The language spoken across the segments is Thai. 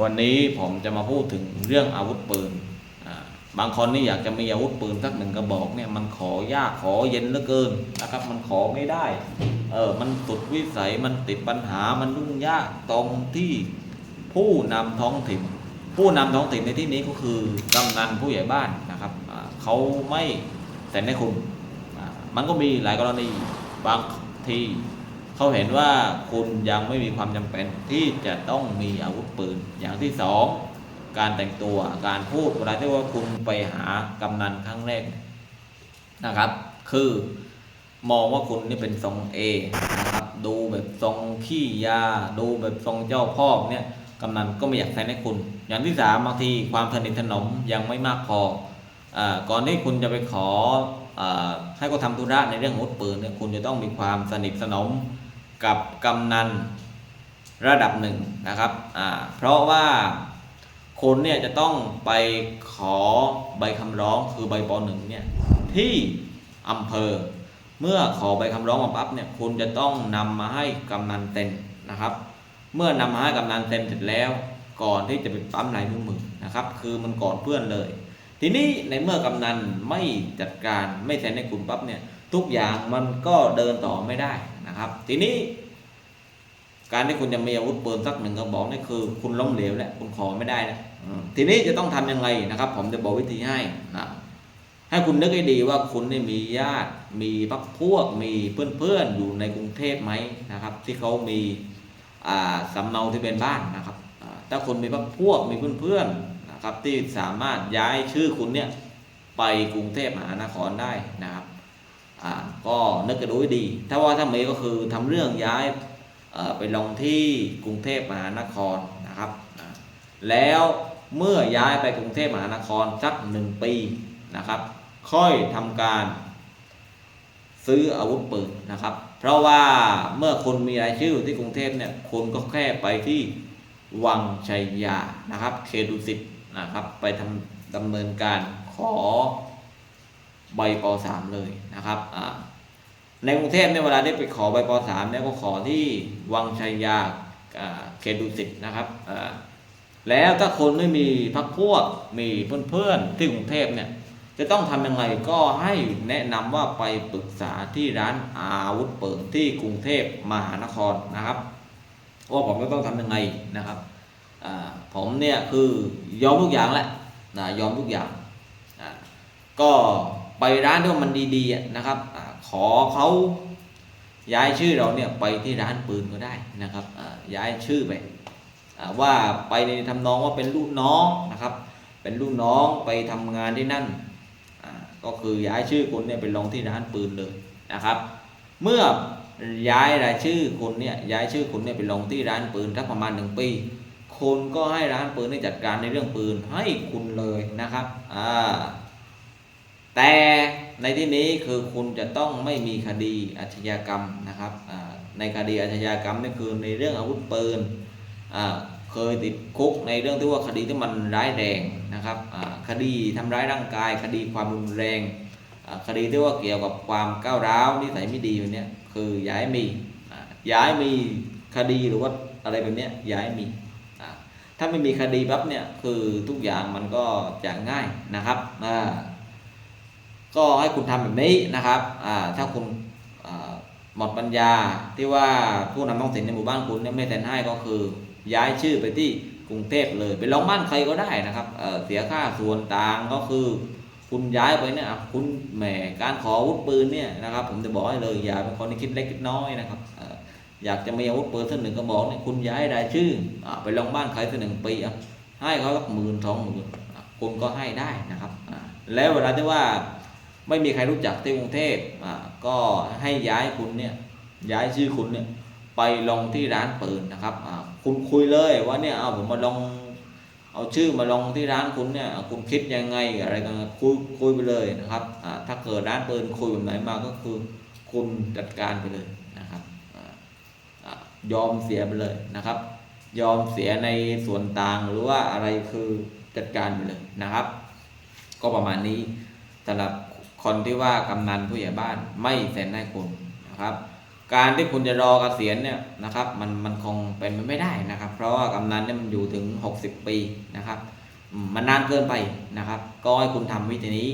วันนี้ผมจะมาพูดถึงเรื่องอาวุธปืน บางคนนี่อยากจะมีอาวุธปืนสักหนึ่งกระบอกเนี่ยมันขอยากขอเย็นเหลือเกินนะครับมันขอไม่ได้ เออ มันสุดวิสัยมันติดปัญหามันยุ่งยากตรงที่ผู้นำท้องถิ่น ผู้นำท้องถิ่นในที่นี้ก็คือกำนันผู้ใหญ่บ้านนะครับเขาไม่แต่ในคุณ มันก็มีหลายกรณีบางที เขาเห็นว่าคุณยังไม่มีความจำเป็นที่จะต้องมีอาวุธปืน อย่างที่สองการแต่งตัวการพูดเวลาที่ว่าคุณไปหากำนันครั้งแรกนะครับ คือมองว่าคุณนี่เป็นทรงเอนะครับดูแบบทรงขี้ยา ดูแบบทรงเจ้าพ่อเนี่ยกำนันก็ไม่อยากใส่ให้คุณ อย่างที่สามบางทีความสนิทสนมยังไม่มากพออาก่อนที่คุณจะไปขออาให้เขาทำธุระในเรื่องอาวุธปืนเนี่ยคุณจะต้องมีความสนิทสนม กับกำนันระดับหนึ่งนะครับอ่าเพราะว่าคุณเนี่ยจะต้องไปขอใบคำร้องคือใบปหนึ่งเนี่ยที่อำเภอ เมื่อขอใบคำร้องมาปั๊บเนี่ยคุณจะต้องนำมาให้กำนันเซ็นนะครับ เมื่อนำมาให้กำนันเซ็นเสร็จแล้ว ก่อนที่จะไปปั๊มลายนิ้วมือนะครับ คือมันก่อนเพื่อนเลย ทีนี้ในเมื่อกำนันไม่จัดการไม่เซ็นให้คุณปั๊บเนี่ย ทุกอย่างมันก็เดินต่อไม่ได้นะครับ ทีนี้ การที่คุณจะมีอาวุธปืนสักหนึ่งกระบอกนี่คือ คุณล้มเหลวแล้วคุณขอไม่ได้นะทีนี้จะต้องทำยังไงนะครับ ผมจะบอกวิธีให้นะให้คุณนึกให้ดีว่าคุณเนี่ยมีญาติ มีพักพวก มีเพื่อนๆอยู่ในกรุงเทพไหมนะครับ ที่เขามีสำเนาที่เป็นบ้านนะครับ ถ้าคุณมีพักพวกมีเพื่อนๆนะครับ ที่สามารถย้ายชื่อคุณเนี่ยไปกรุงเทพมหานครได้นะครับ ก็นึกกันดูดี ถ้าว่าถ้ามีก็คือทำเรื่องย้ายไปลงที่กรุงเทพมหานครนะครับ แล้วเมื่อย้ายไปกรุงเทพมหานครสักหนึ่งปีนะครับ ค่อยทำการซื้ออาวุธปืนนะครับ เพราะว่าเมื่อคุณมีรายชื่อที่กรุงเทพเนี่ยคุณก็แค่ไปที่วังชัยยานะครับเขตดุสิตนะครับ ไปทำดำเนินการขอ ใบป .3 เลยนะครับในกรุงเทพเนี่ยเวลาได้ไปขอใบป .3 เนี่ยก็ขอที่วังชัยยาเขตดุสิตนะครับแล้วถ้าคนไม่มีพักพวกมีเพื่อนๆที่กรุงเทพเนี่ยจะต้องทำยังไงก็ให้แนะนำว่าไปปรึกษาที่ร้านอาวุธเปืนที่กรุงเทพมหานครนะครับว่าผมจะต้องทำยังไงนะครับผมเนี่ยคือยอมทุกอย่างแหละนะยอมทุกอย่างก็ ไปร้านที่มันดีๆนะครับอขอเขาย้ายชื่อเราเนี่ยไปที่ร้านปืนก็ได้นะครับย้ายชื่อไปอว่าไปในทำนองว่าเป็นลูกน้องนะครับ เป็นลูกน้องไปทำงานที่นั่นก็คือย้ายชื่อคุณเนี่ยไปลงที่ร้านปืนเลยนะครับ เมื่อย้ายรายชื่อคุณเนี่ยย้ายชื่อคุณเนี่ยไปลงที่ร้านปืนสักประมาณหนึ่งปีคุณก็ให้ร้านปืนได้จัดการในเรื่องปืนให้คุณเลยนะครับอ่า แต่ในที่นี้คือคุณจะต้องไม่มีคดีอาชญากรรมนะครับในคดีอาชญากรรมนี่คือในเรื่องอาวุธปืนเคยติดคุกในเรื่องที่ว่าคดีที่มันร้ายแรงนะครับคดีทำร้ายร่างกาย คดีความรุนแรง คดีที่ว่าเกี่ยวกับความก้าวร้าวนิสัยไม่ดีแบบนี้คือย้ายมีย้ายมีคดีหรือว่าอะไรแบบนี้ย้ายมีถ้าไม่มีคดีปั๊บเนี่ยคือทุกอย่างมันก็จะง่ายนะครับอ่า ก็ให้คุณทำแบบนี้นะครับถ้าคุณหมดปัญญาที่ว่าผู้นำท้องถิ่นในหมู่บ้านคุณเนี่ยไม่แทนให้ก็คือ ย้ายชื่อไปที่กรุงเทพเลยไปลองบ้านใครก็ได้นะครับเเสียค่าส่วนต่างก็คือ คุณย้ายไปเนี่ยคุณแหมการขออาวุธปืนเนี่ยนะครับ ผมจะบอกให้เลยอย่าเป็นคนที่คิดเล็กคิดน้อยนะครับออยากจะมีอาวุธปืนสักหนึ่งกระบอกเนี่ยคุณย้ายรายชื่ออไปลองบ้านใครสักหนึ่งปีให้เขาสักหมื่นสองหมื่นคุณก็ให้ได้นะครับแล้วเวลาที่ว่า ไม่มีใครรู้จักที่กรุงเทพอะก็ให้ย้ายคุณเนี่ยย้ายชื่อคุณเนี่ยไปลงที่ร้านปืนนะครับอ่าคุณคุยเลยว่าเนี่ยเอาผมมาลงเอาชื่อมาลงที่ร้านคุณเนี่ยคุณคิดยังไงอะไรกันคุยคุยไปเลยนะครับอ่าถ้าเกิดร้านปืนคุยแบบไหนมาก็คือคุณจัดการไปเลยนะครับอ่ายอมเสียไปเลยนะครับ ยอมเสียในส่วนต่างหรือว่าอะไรคือจัดการไปเลยนะครับ ก็ประมาณนี้สำหรับ คนที่ว่ากำนันผู้ใหญ่บ้านไม่เซ็นให้คุณนะครับ การที่คุณจะรอเกษียณเนี่ยนะครับ มันมันคงเป็นไปไม่ได้นะครับ เพราะว่ากำนันเนี่ยมันอยู่ถึง 60 ปีนะครับ มันนานเกินไปนะครับ ก็ให้คุณทำวิธีนี้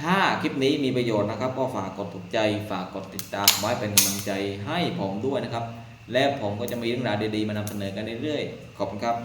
ถ้าคลิปนี้มีประโยชน์นะครับ ก็ฝากกดถูกใจฝากกดติดตามไว้เป็นกำลังใจให้ผมด้วยนะครับ และผมก็จะมีเรื่องราวดีๆ มานำเสนอกันเรื่อยๆขอบคุณครับ